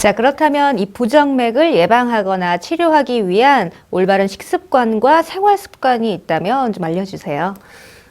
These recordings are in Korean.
자, 그렇다면 이 부정맥을 예방하거나 치료하기 위한 올바른 식습관과 생활 습관이 있다면 좀 알려주세요.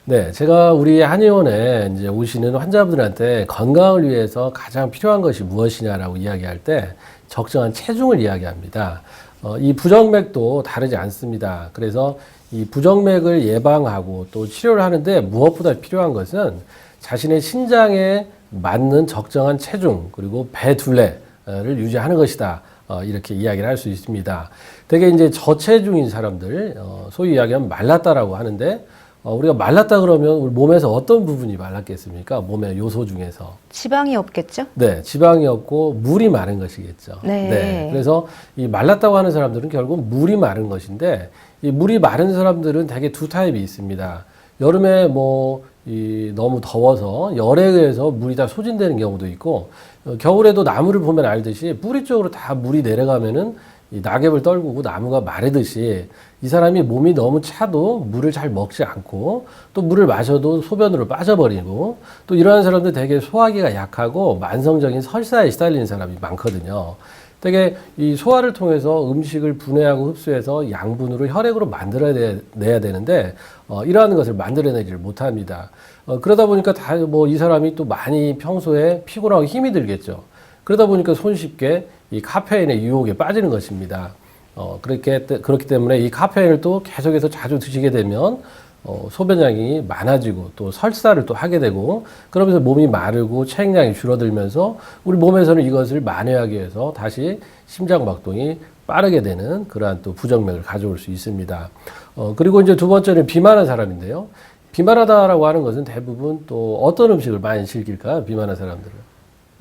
네, 제가 우리 한의원에 이제 오시는 환자분들한테 건강을 위해서 가장 필요한 것이 무엇이냐라고 이야기할 때 적정한 체중을 이야기합니다. 어, 이 부정맥도 다르지 않습니다. 그래서 이 부정맥을 예방하고 또 치료를 하는데 무엇보다 필요한 것은 자신의 신장에 맞는 적정한 체중 그리고 배 둘레 를 유지하는 것이다. 어, 이렇게 이야기를 할 수 있습니다. 되게 이제 저체중인 사람들, 어, 소위 이야기하면 말랐다라고 하는데 어, 우리가 말랐다 그러면 우리 몸에서 어떤 부분이 말랐겠습니까? 몸의 요소 중에서. 지방이 없겠죠? 네, 지방이 없고 물이 마른 것이겠죠. 네. 그래서 이 말랐다고 하는 사람들은 결국 물이 마른 것인데 이 물이 마른 사람들은 대개 두 타입이 있습니다. 여름에 뭐 이 너무 더워서 열에 의해서 물이 다 소진되는 경우도 있고 어, 겨울에도 나무를 보면 알듯이 뿌리 쪽으로 다 물이 내려가면은 이 낙엽을 떨구고 나무가 마르듯이 이 사람이 몸이 너무 차도 물을 잘 먹지 않고 또 물을 마셔도 소변으로 빠져버리고 또 이러한 사람들 되게 소화기가 약하고 만성적인 설사에 시달리는 사람이 많거든요. 되게 이 소화를 통해서 음식을 분해하고 흡수해서 양분으로 혈액으로 만들어내야 되는데 어, 이러한 것을 만들어내지를 못합니다. 어, 그러다 보니까 다 뭐 이 사람이 또 많이 평소에 피곤하고 힘이 들겠죠. 그러다 보니까 손쉽게 이 카페인의 유혹에 빠지는 것입니다. 어, 그렇게, 때- 그렇기 때문에 이 카페인을 또 계속해서 자주 드시게 되면 어, 소변량이 많아지고 또 설사를 또 하게 되고 그러면서 몸이 마르고 체액량이 줄어들면서 우리 몸에서는 이것을 만회하기 위해서 다시 심장박동이 빠르게 되는 그러한 또 부정맥을 가져올 수 있습니다. 어, 그리고 이제 두 번째는 비만한 사람인데요. 비만하다라고 하는 것은 대부분 또 어떤 음식을 많이 즐길까요? 비만한 사람들은.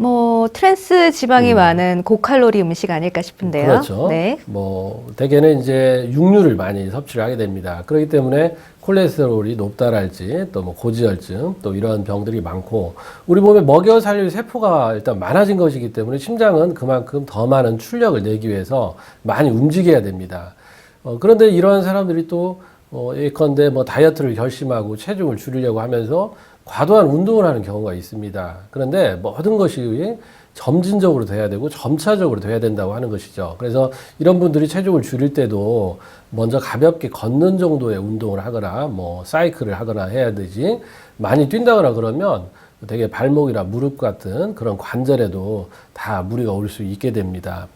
뭐 트랜스 지방이 많은 고칼로리 음식 아닐까 싶은데요. 그렇죠. 네. 뭐 대개는 이제 육류를 많이 섭취를 하게 됩니다. 그렇기 때문에 콜레스테롤이 높다랄지 또 뭐 고지혈증 또 이런 병들이 많고 우리 몸에 먹여 살릴 세포가 일단 많아진 것이기 때문에 심장은 그만큼 더 많은 출력을 내기 위해서 많이 움직여야 됩니다. 어, 그런데 이러한 사람들이 또 어, 예컨대 뭐 다이어트를 결심하고 체중을 줄이려고 하면서 과도한 운동을 하는 경우가 있습니다. 그런데 모든 것이 점진적으로 돼야 되고 점차적으로 돼야 된다고 하는 것이죠. 그래서 이런 분들이 체중을 줄일 때도 먼저 가볍게 걷는 정도의 운동을 하거나 뭐 사이클을 하거나 해야 되지 많이 뛴다거나 그러면 되게 발목이나 무릎 같은 그런 관절에도 다 무리가 올 수 있게 됩니다.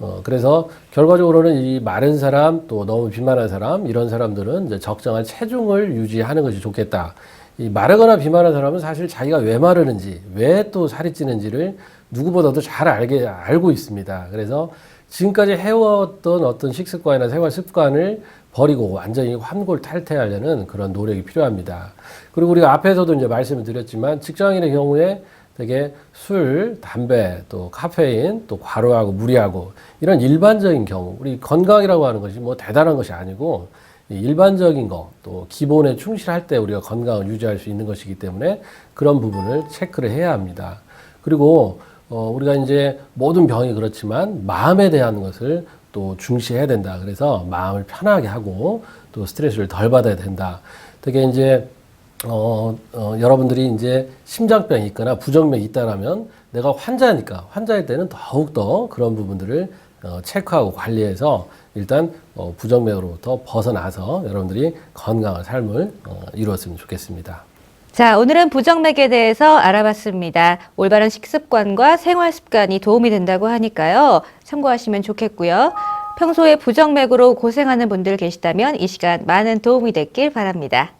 어, 그래서 결과적으로는 이 마른 사람 또 너무 비만한 사람 이런 사람들은 적정한 체중을 유지하는 것이 좋겠다. 이 마르거나 비만한 사람은 사실 자기가 왜 마르는지 왜 또 살이 찌는지를 누구보다도 잘 알게 알고 있습니다. 그래서 지금까지 해왔던 어떤 식습관이나 생활 습관을 버리고 완전히 환골 탈퇴하려는 그런 노력이 필요합니다. 그리고 우리가 앞에서도 이제 말씀을 드렸지만 직장인의 경우에 되게 술, 담배, 또 카페인, 또 과로하고 무리하고 이런 일반적인 경우, 우리 건강이라고 하는 것이 뭐 대단한 것이 아니고 이 일반적인 거, 또 기본에 충실할 때 우리가 건강을 유지할 수 있는 것이기 때문에 그런 부분을 체크를 해야 합니다. 그리고 어, 우리가 이제 모든 병이 그렇지만 마음에 대한 것을 또 중시해야 된다. 그래서 마음을 편하게 하고 또 스트레스를 덜 받아야 된다. 되게 이제 어, 어, 여러분들이 이제 심장병이 있거나 부정맥이 있다라면 내가 환자니까 환자일 때는 더욱더 그런 부분들을 어, 체크하고 관리해서 일단 어, 부정맥으로부터 벗어나서 여러분들이 건강한 삶을 어, 이루었으면 좋겠습니다. 자, 오늘은 부정맥에 대해서 알아봤습니다. 올바른 식습관과 생활 습관이 도움이 된다고 하니까요. 참고하시면 좋겠고요. 평소에 부정맥으로 고생하는 분들 계시다면 이 시간 많은 도움이 됐길 바랍니다.